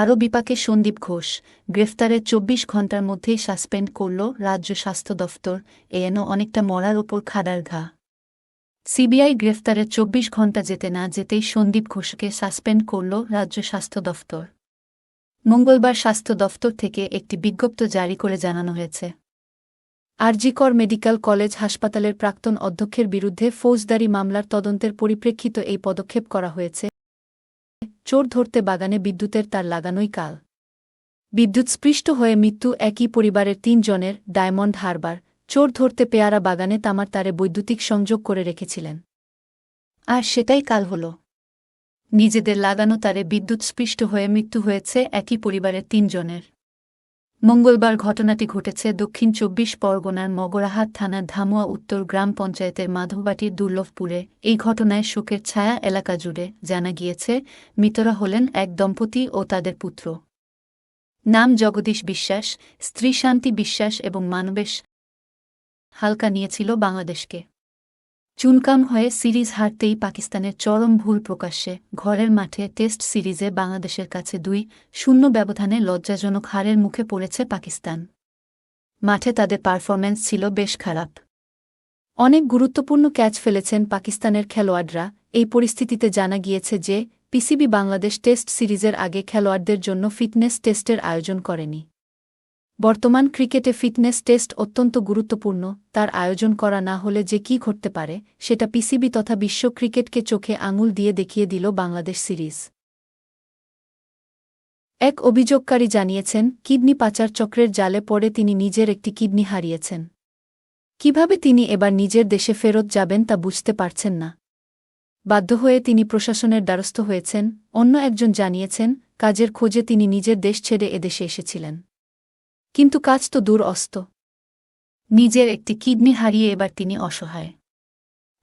আরও বিপাকে সন্দীপ ঘোষ গ্রেফতারের চব্বিশ ঘণ্টার মধ্যেই সাসপেন্ড করল রাজ্য স্বাস্থ্য দফতর এএনও অনেকটা মরার ওপর খাদার ঘা। সিবিআই গ্রেফতারের চব্বিশ ঘণ্টা যেতে না যেতেই সন্দীপ ঘোষকে সাসপেন্ড করল রাজ্য স্বাস্থ্য দফতর। মঙ্গলবার স্বাস্থ্য দফতর থেকে একটি বিজ্ঞপ্তি জারি করে জানানো হয়েছে। আরজিকর মেডিকেল কলেজ হাসপাতালের প্রাক্তন অধ্যক্ষের বিরুদ্ধে ফৌজদারি মামলার তদন্তের পরিপ্রেক্ষিত এই পদক্ষেপ করা হয়েছে। চোর ধরতে বাগানে বিদ্যুতের তার লাগানোই কাল। বিদ্যুৎস্পৃষ্ট হয়ে মৃত্যু একই পরিবারের তিনজনের, ডায়মন্ড হারবার, চোর ধরতে পেয়ারা বাগানে তামার তারে বৈদ্যুতিক সংযোগ করে রেখেছিলেন। আর সেটাই কাল হল। নিজেদের লাগানো তারে বিদ্যুৎস্পৃষ্ট হয়ে মৃত্যু হয়েছে একই পরিবারের তিনজনের। মঙ্গলবার ঘটনাটি ঘটেছে দক্ষিণ চব্বিশ পরগনার মগরাহাট থানার ধামুয়া উত্তর গ্রাম পঞ্চায়েতের মাধববাটির দুর্লভপুরে। এই ঘটনায় শোকের ছায়া এলাকা জুড়ে জানা গিয়েছে, মৃতরা হলেন এক দম্পতি ও তাদের পুত্র। নাম জগদীশ বিশ্বাস, স্ত্রী শান্তি বিশ্বাস এবং মানবেশ হালকা নিয়েছিল বাংলাদেশকে। চুনকাম হয়ে সিরিজ হারতেই পাকিস্তানের চরম ভুল প্রকাশ্যে ঘরের মাঠে টেস্ট সিরিজে বাংলাদেশের কাছে দুই শূন্য ব্যবধানে লজ্জাজনক হারের মুখে পড়েছে পাকিস্তান। মাঠে তাদের পারফরম্যান্স ছিল বেশ খারাপ। অনেক গুরুত্বপূর্ণ ক্যাচ ফেলেছেন পাকিস্তানের খেলোয়াড়রা। এই পরিস্থিতিতে জানা গিয়েছে যে, পিসিবি বাংলাদেশ টেস্ট সিরিজের আগে খেলোয়াড়দের জন্য ফিটনেস টেস্টের আয়োজন করেনি। বর্তমান ক্রিকেটে ফিটনেস টেস্ট অত্যন্ত গুরুত্বপূর্ণ, তার আয়োজন করা না হলে যে কি ঘটতে পারে, সেটা পিসিবি তথা বিশ্ব ক্রিকেটকে চোখে আঙুল দিয়ে দেখিয়ে দিল বাংলাদেশ সিরিজ। এক অভিযোগকারী জানিয়েছেন, কিডনি পাচার চক্রের জালে পড়ে তিনি নিজের একটি কিডনি হারিয়েছেন। কীভাবে তিনি এবার নিজের দেশে ফেরত যাবেন তা বুঝতে পারছেন না। বাধ্য হয়ে তিনি প্রশাসনের দ্বারস্থ হয়েছেন, অন্য একজন জানিয়েছেন, কাজের খোঁজে তিনি নিজের দেশ ছেড়ে এদেশে এসেছিলেন। কিন্তু কাজ তো দূর অস্ত নিজের একটি কিডনি হারিয়ে এবার তিনি অসহায়।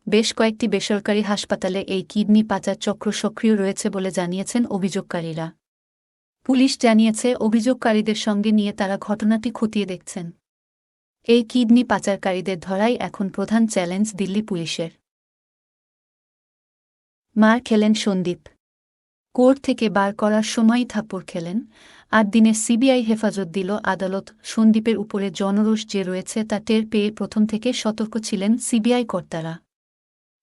বেশ কয়েকটি বেসরকারি হাসপাতালে এই কিডনি পাচার চক্র সক্রিয় রয়েছে বলে জানিয়েছেন অভিযোগকারীরা। পুলিশ জানিয়েছে, অভিযোগকারীদের সঙ্গে নিয়ে তারা ঘটনাটি খতিয়ে দেখছেন। এই কিডনি পাচারকারীদের ধরাই এখন প্রধান চ্যালেঞ্জ দিল্লি পুলিশের। মার খেলেন সন্দীপ। কোর্ট থেকে বার করার সময়ই থাপ্পড় খেলেন আট দিনে সিবিআই হেফাজত দিল আদালত। সন্দীপের উপরে জনরোষ যে রয়েছে তা টের পেয়ে প্রথম থেকে সতর্ক ছিলেন সিবিআই কর্তারা।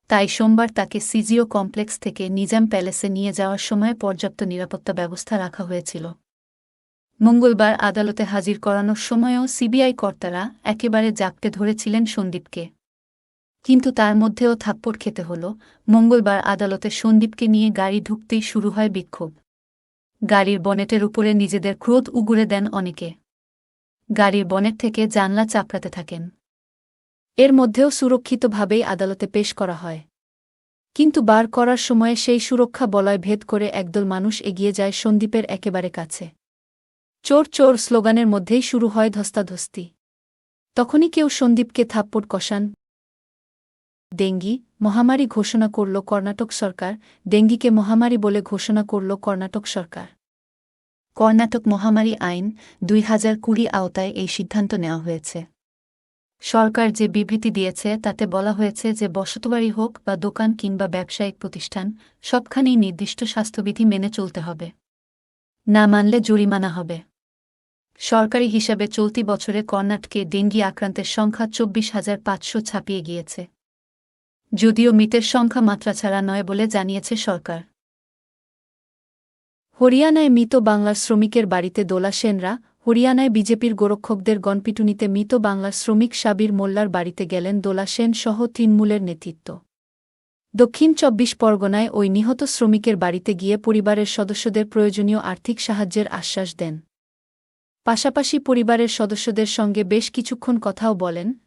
তাই সোমবার তাকে সিজিও কমপ্লেক্স থেকে নিজাম প্যালেসে নিয়ে যাওয়ার সময় পর্যাপ্ত নিরাপত্তা ব্যবস্থা রাখা হয়েছিল। মঙ্গলবার আদালতে হাজির করানোর সময়ও সিবিআই কর্তারা একেবারে জাপটে ধরেছিলেন সন্দীপকে। কিন্তু তার মধ্যেও থাপ্পড় খেতে হল। মঙ্গলবার আদালতে সন্দীপকে নিয়ে গাড়ি ঢুকতেই শুরু হয় বিক্ষোভ। গাড়ির বনেটের উপরে নিজেদের ক্রোধ উগুড়ে দেন অনেকে। গাড়ির বনেট থেকে জানলা চাপড়াতে থাকেন। এর মধ্যেও সুরক্ষিতভাবেই আদালতে পেশ করা হয়। কিন্তু বার করার সময়ে সেই সুরক্ষা বলয় ভেদ করে একদল মানুষ এগিয়ে যায় সন্দীপের একেবারে কাছে। চোর চোর স্লোগানের মধ্যেই শুরু হয় ধস্তাধস্তি। তখনই কেউ সন্দীপকে থাপ্পড় কষান ডেঙ্গি মহামারী ঘোষণা করল কর্ণাটক সরকার, ডেঙ্গিকে মহামারী বলে ঘোষণা করল কর্ণাটক সরকার। কর্ণাটক মহামারী আইন দুই হাজার কুড়ি আওতায় এই সিদ্ধান্ত নেওয়া হয়েছে। সরকার যে বিবৃতি দিয়েছে তাতে বলা হয়েছে যে বসতবাড়ি হোক বা দোকান কিংবা ব্যবসায়িক প্রতিষ্ঠান, সবখানেই নির্দিষ্ট স্বাস্থ্যবিধি মেনে চলতে হবে। না মানলে জরিমানা হবে। সরকারি হিসাবে চলতি বছরে কর্ণাটকে ডেঙ্গি আক্রান্তের সংখ্যা চব্বিশ হাজার পাঁচশো ছাপিয়ে গিয়েছে। যদিও মৃতের সংখ্যা মাত্রা ছাড়া নয় বলে জানিয়েছে সরকার। হরিয়ানায় মৃত বাংলার শ্রমিকের বাড়িতে দোলা সেনরা, হরিয়ানায় বিজেপির গোরক্ষকদের গণপিটুনিতে মৃত বাংলার শ্রমিক সাবির মোল্লার বাড়িতে গেলেন দোলা সেন সহ তৃণমূলের নেতৃত্ব। দক্ষিণ চব্বিশ পরগনায় ওই নিহত শ্রমিকের বাড়িতে গিয়ে পরিবারের সদস্যদের প্রয়োজনীয় আর্থিক সাহায্যের আশ্বাস দেন। পাশাপাশি পরিবারের সদস্যদের সঙ্গে বেশ কিছুক্ষণ কথাও বলেন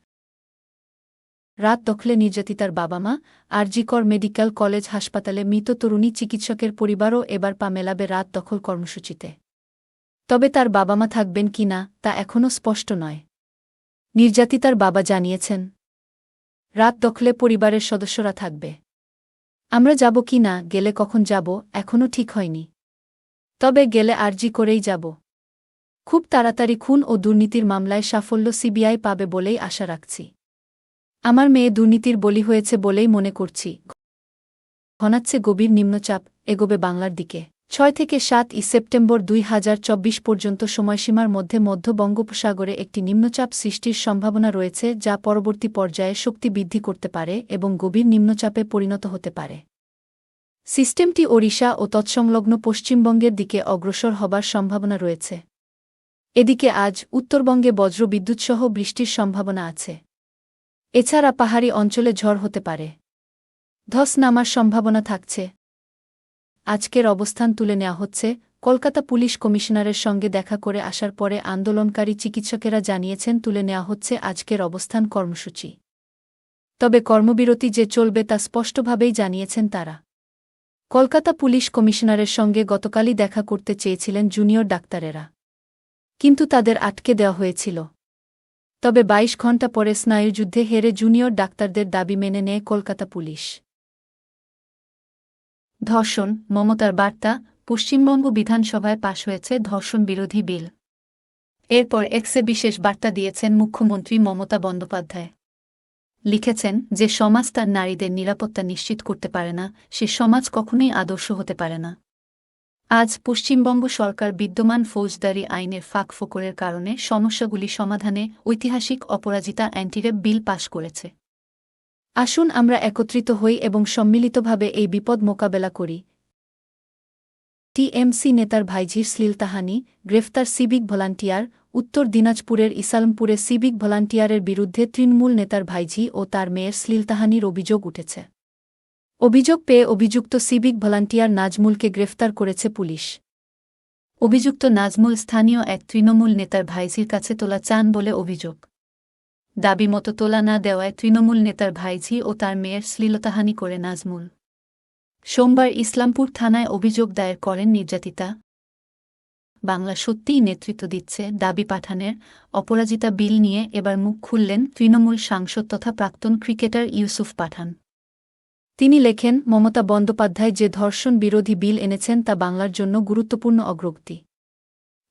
রাত দখলে নির্যাতিতার বাবা মা আরজিকর মেডিকেল কলেজ হাসপাতালে মৃত তরুণী চিকিৎসকের পরিবারও এবার পা মেলাবে রাত দখল কর্মসূচিতে। তবে তার বাবা মা থাকবেন কি না, তা এখনও স্পষ্ট নয়। নির্যাতিতার বাবা জানিয়েছেন, রাত দখলে পরিবারের সদস্যরা থাকবে। আমরা যাব কি না, গেলে কখন যাব, এখনও ঠিক হয়নি। তবে গেলে আরজি করেই যাব। খুব তাড়াতাড়ি খুন ও দুর্নীতির মামলায় সাফল্য সিবিআই পাবে বলেই আশা রাখছি। আমার মেয়ে দুর্নীতির বলি হয়েছে বলেই মনে করছি। ঘনাচ্ছে গভীর নিম্নচাপ, এগোবে বাংলার দিকে। ছয় থেকে সাত ই সেপ্টেম্বর দুই হাজার চব্বিশ পর্যন্ত সময়সীমার মধ্যে মধ্য বঙ্গোপসাগরে একটি নিম্নচাপ সৃষ্টির সম্ভাবনা রয়েছে, যা পরবর্তী পর্যায়ে শক্তি বৃদ্ধি করতে পারে এবং গভীর নিম্নচাপে পরিণত হতে পারে। সিস্টেমটি ওড়িশা ও তৎসংলগ্ন পশ্চিমবঙ্গের দিকে অগ্রসর হবার সম্ভাবনা রয়েছে। এদিকে আজ উত্তরবঙ্গে বজ্র বিদ্যুৎসহ বৃষ্টির সম্ভাবনা আছে। এছাড়া পাহাড়ি অঞ্চলে ঝড় হতে পারে। ধস নামার সম্ভাবনা থাকছে। আজকের অবস্থান তুলে নেওয়া হচ্ছে কলকাতা পুলিশ কমিশনারের সঙ্গে দেখা করে আসার পরে আন্দোলনকারী চিকিৎসকেরা জানিয়েছেন তুলে নেওয়া হচ্ছে আজকের অবস্থান কর্মসূচি। তবে কর্মবিরতি যে চলবে তা স্পষ্টভাবেই জানিয়েছেন তারা। কলকাতা পুলিশ কমিশনারের সঙ্গে গতকালই দেখা করতে চেয়েছিলেন জুনিয়র ডাক্তারেরা। কিন্তু তাদের আটকে দেওয়া হয়েছিল। তবে ২২ ঘণ্টা পরে স্নায়ুযুদ্ধে হেরে জুনিয়র ডাক্তারদের দাবি মেনে নেয় কলকাতা পুলিশ। ধর্ষণ, মমতার বার্তা, পশ্চিমবঙ্গ বিধানসভায় পাশ হয়েছে ধর্ষণ বিরোধী বিল। এরপর এক্সে বিশেষ বার্তা দিয়েছেন মুখ্যমন্ত্রী মমতা বন্দ্যোপাধ্যায়। লিখেছেন যে, সমাজ তার নারীদের নিরাপত্তা নিশ্চিত করতে পারে না, সে সমাজ কখনোই আদর্শ হতে পারে না। আজ পশ্চিমবঙ্গ সরকার বিদ্যমান ফৌজদারি আইনের ফাঁক ফোকরের কারণে সমস্যাগুলি সমাধানে ঐতিহাসিক অপরাজিতা অ্যান্টিরেপ বিল পাশ করেছে। আসুন আমরা একত্রিত হই এবং সম্মিলিতভাবে এই বিপদ মোকাবেলা করি। টিএমসি নেতার ভাইঝির শ্লীলতাহানি গ্রেফতার সিভিক ভলান্টিয়ার, উত্তর দিনাজপুরের ইসালমপুরে সিভিক ভলান্টিয়ারের বিরুদ্ধে তৃণমূল নেতার ভাইঝি ও তার মেয়ের শ্লীলতাহানির অভিযোগ উঠেছে। অভিযোগ পেয়ে অভিযুক্ত সিভিক ভলান্টিয়ার নাজমুলকে গ্রেফতার করেছে পুলিশ। অভিযুক্ত নাজমুল স্থানীয় এক তৃণমূল নেতার ভাইঝির কাছে তোলা চান বলে অভিযোগ। দাবি মতো তোলা না দেওয়ায় তৃণমূল নেতার ভাইঝি ও তার মেয়ের শ্লীলতাহানি করে নাজমুল। সোমবার ইসলামপুর থানায় অভিযোগ দায়ের করেন নির্যাতিতা। বাংলা সত্যিই নেতৃত্ব দিচ্ছে, দাবি পাঠানের অপরাজিতা বিল নিয়ে এবার মুখ খুললেন তৃণমূল সাংসদ তথা প্রাক্তন ক্রিকেটার ইউসুফ পাঠান। তিনি লেখেন, মমতা বন্দ্যোপাধ্যায় যে ধর্ষণ বিরোধী বিল এনেছেন তা বাংলার জন্য গুরুত্বপূর্ণ অগ্রগতি।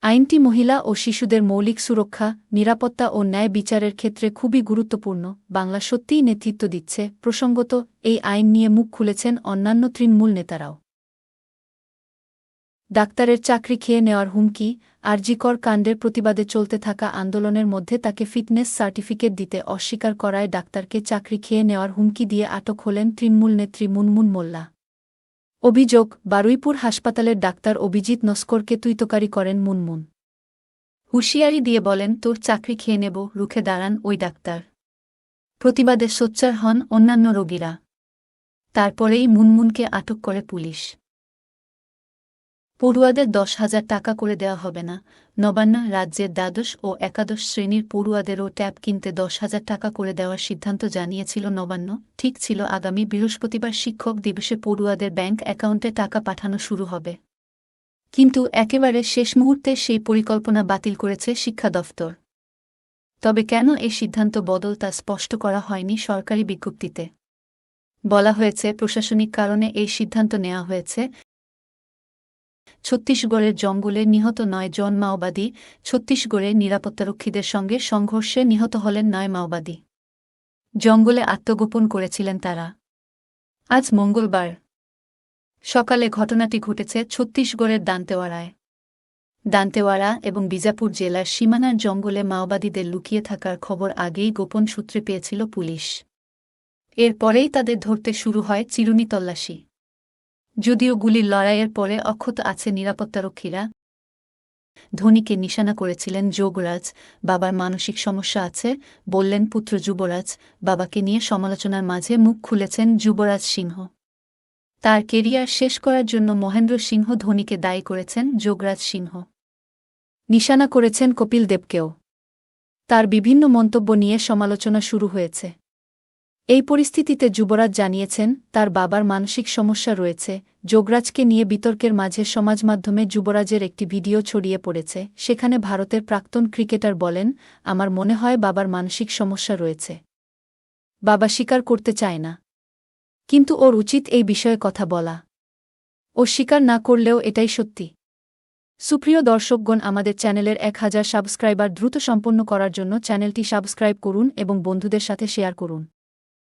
আইনটি মহিলা ও শিশুদের মৌলিক সুরক্ষা, নিরাপত্তা ও ন্যায় বিচারের ক্ষেত্রে খুবই গুরুত্বপূর্ণ, বাংলা সত্যিই নেতৃত্ব দিচ্ছে। প্রসঙ্গত, এই আইন নিয়ে মুখ খুলেছেন অন্যান্য তৃণমূল নেতারাও। ডাক্তারের চাকরি খেয়ে নেওয়ার হুমকি, আরজিকর কাণ্ডের প্রতিবাদে চলতে থাকা আন্দোলনের মধ্যে তাকে ফিটনেস সার্টিফিকেট দিতে অস্বীকার করায় ডাক্তারকে চাকরি খেয়ে নেওয়ার হুমকি দিয়ে আটক হলেন তৃণমূল নেত্রী মুনমুন মোল্লা। অভিযোগ, বারুইপুর হাসপাতালের ডাক্তার অভিজিৎ নস্করকে তুইতকারী করেন মুনমুন। হুঁশিয়ারি দিয়ে বলেন, তোর চাকরি খেয়ে নেব, রুখে দাঁড়ান ওই ডাক্তার। প্রতিবাদে সোচ্চার হন অন্যান্য রোগীরা। তারপরেই মুনমুনকে আটক করে পুলিশ। পড়ুয়াদের দশ হাজার টাকা করে দেওয়া হবে না। নবান্ন রাজ্যের দ্বাদশ ও একাদশ শ্রেণির পড়ুয়াদেরও ট্যাব কিনতে দশ হাজার টাকা করে দেওয়ার সিদ্ধান্ত জানিয়েছিল নবান্ন। ঠিক ছিল আগামী বৃহস্পতিবার শিক্ষক দিবসে পড়ুয়াদের ব্যাংক অ্যাকাউন্টে টাকা পাঠানো শুরু হবে। কিন্তু একেবারে শেষ মুহূর্তে সেই পরিকল্পনা বাতিল করেছে শিক্ষা দফতর। তবে কেন এই সিদ্ধান্ত বদল তা স্পষ্ট করা হয়নি সরকারি বিজ্ঞপ্তিতে। বলা হয়েছে, প্রশাসনিক কারণে এই সিদ্ধান্ত নেওয়া হয়েছে। ছত্তিশগড়ের জঙ্গলে নিহত নয় জন মাওবাদী। ছত্তিশগড়ে নিরাপত্তারক্ষীদের সঙ্গে সংঘর্ষে নিহত হলেন নয় মাওবাদী। জঙ্গলে আত্মগোপন করেছিলেন তারা। আজ মঙ্গলবার সকালে ঘটনাটি ঘটেছে ছত্তিশগড়ের দান্তেওয়াড়ায়। দান্তেওয়াড়া এবং বিজাপুর জেলার সীমানার জঙ্গলে মাওবাদীদের লুকিয়ে থাকার খবর আগেই গোপন সূত্রে পেয়েছিল পুলিশ। এরপরেই তাদের ধরতে শুরু হয় চিরুনি তল্লাশি। যদিও গুলির লড়াইয়ের পরে অক্ষত আছে নিরাপত্তারক্ষীরা ধোনিকে নিশানা করেছিলেন যোগরাজ, বাবার মানসিক সমস্যা আছে, বললেন পুত্র যুবরাজ, বাবাকে নিয়ে সমালোচনার মাঝে মুখ খুলেছেন যুবরাজ সিংহ। তার কেরিয়ার শেষ করার জন্য মহেন্দ্র সিংহ ধোনিকে দায়ী করেছেন যোগরাজ সিংহ। নিশানা করেছেন কপিল দেবকেও। তার বিভিন্ন মন্তব্য নিয়ে সমালোচনা শুরু হয়েছে। এই পরিস্থিতিতে যুবরাজ জানিয়েছেন, তার বাবার মানসিক সমস্যা রয়েছে। যোগরাজকে নিয়ে বিতর্কের মাঝে সমাজ মাধ্যমে যুবরাজের একটি ভিডিও ছড়িয়ে পড়েছে। সেখানে ভারতের প্রাক্তন ক্রিকেটার বলেন, আমার মনে হয় বাবার মানসিক সমস্যা রয়েছে। বাবা স্বীকার করতে চায় না। কিন্তু ওর উচিত এই বিষয়ে কথা বলা। ও স্বীকার না করলেও এটাই সত্যি। সুপ্রিয় দর্শকগণ, আমাদের চ্যানেলের এক হাজার সাবস্ক্রাইবার দ্রুত সম্পন্ন করার জন্য চ্যানেলটি সাবস্ক্রাইব করুন এবং বন্ধুদের সাথে শেয়ার করুন।